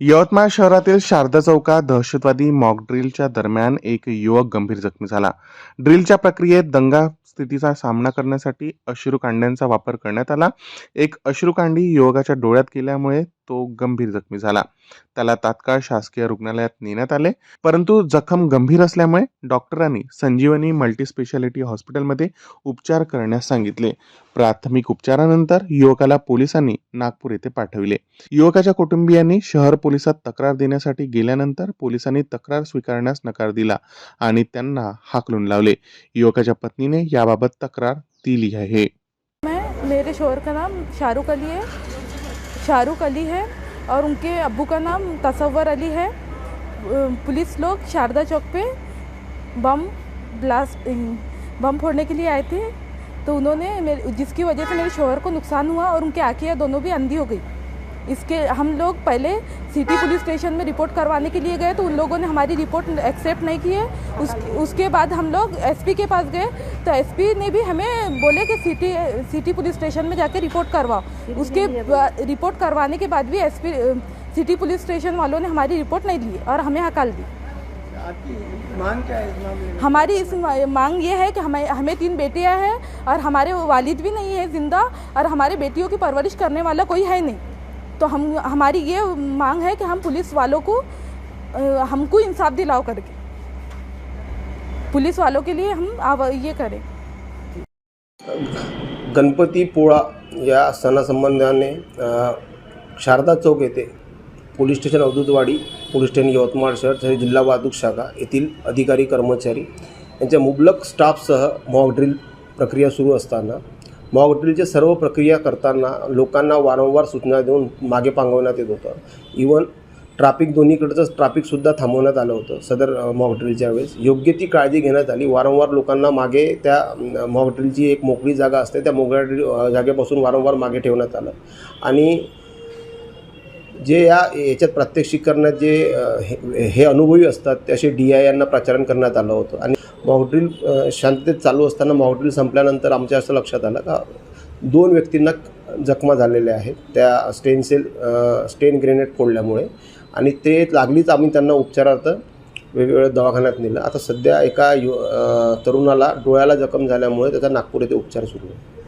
यवतमाळ शहरातील शारदा चौकात दहशतवादी मॉक ड्रिलच्या दरम्यान एक युवक गंभीर जखमी झाला. ड्रिलच्या प्रक्रियेत दंगा स्थितीचा सामना करण्यासाठी अश्रुकांड्यांचा वापर करण्यात आला. एक अश्रूकांडी युवकाच्या डोळ्यात केल्यामुळे तो गंभीर जखमी झाला. त्याला तात्काळ शासकीय रुग्णालयात नेण्यात आले. परंतु जखम गंभीर असल्यामुळे डॉक्टरांनी संजीवनी मल्टीस्पेशालिटी हॉस्पिटलमध्ये उपचार करण्यास सांगितले. प्राथमिक उपचारानंतर युवकाला पोलिसांनी नागपूर येथे पाठविले. युवकाच्या कुटुंबियांनी शहर पोलिसात तक्रार देण्यासाठी गेल्यानंतर पोलिसांनी तक्रार स्वीकारण्यास नकार दिला आणि त्यांना हाकलून लावले. युवकाच्या पत्नीने याबाबत तक्रार दिली आहे. मैं मेरे शोहर का नाम शाहरुख अली है। शाहरुख अली है और उनके अबू का नाम तसवर अली है। पुलिस लोग शारदा चौक पे बम ब्लास्ट बम फोड़ने के लिए आए थे। तो उन्होंने मेरे, जिसकी वजह से मेरे शोहर को नुकसान हुआ और उनकी आँखें दोनों भी अंधी हो गई। इसके हम लोग पहले सिटी पुलिस स्टेशन में रिपोर्ट करवाने के लिए गए तो उन लोगों ने हमारी रिपोर्ट एक्सेप्ट नहीं की है। उस उसके बाद हम लोग एसपी के पास गए तो एसपी ने भी हमें बोले कि सिटी सिटी पुलिस स्टेशन में जाके रिपोर्ट करवाओ। उसके रिपोर्ट करवाने के बाद भी एसपी सिटी पुलिस स्टेशन वालों ने हमारी रिपोर्ट नहीं ली और हमें हकाल दी। मांग क्या है हमारी इस मांग ये है कि हमें हमें तीन बेटियाँ हैं और हमारे वालिद भी नहीं है ज़िंदा और हमारे बेटियों की परवरिश करने वाला कोई है नहीं। तो हम हमारी ये मांग है कि हम पुलिस वालों को हमको इंसाफ दिलाओ करके। पुलिस वालों के लिए हम आव ये करें। गणपती पोळा या सणासंबंधाने शारदा चौक येथे police station Avadhutwadi police station Yavatmal शहर तसेच जिल्हा वाहतूक शाखा येथील अधिकारी कर्मचारी यांच्या मुबलक स्टाफसह मॉक ड्रिल प्रक्रिया सुरू असताना मॉक सर्व प्रक्रिया करताना लोकांना वारंवार सूचना देऊन मागे पांगवण्यात येत होतं. इवन ट्राफिक दोन्हीकडचं ट्राफिकसुद्धा थांबवण्यात आलं होतं. सदर अ, मॉक ड्रिलच्या वेळेस. योग्य ती काळजी घेण्यात आली. वारंवार लोकांना मागे त्या अ, मॉक ड्रिलची एक मोकळी जागा असते त्या मोकळ्या जागेपासून वारंवार मागे ठेवण्यात आलं. आणि जे या याच्यात प्रात्यक्षिक करण्यात जे हे हे अनुभवी असतात ते असे डी आय यांना प्रचारण करण्यात आलं होतं. आणि मॉकड्रिल शांततेत चालू असताना मॉकड्रिल संपल्यानंतर आमच्या असं लक्षात आलं का दोन व्यक्तींना जखमा झालेल्या आहेत. त्या स्टेन सेल स्टेन ग्रेनेड फोडल्यामुळे. आणि ते लागलीच आम्ही त्यांना उपचारार्थ वेगवेगळ्या दवाखान्यात नेलं. आता सध्या एका यु तरुणाला डोळ्याला जखम झाल्यामुळे त्याचा नागपूर येथे उपचार सुरू आहे.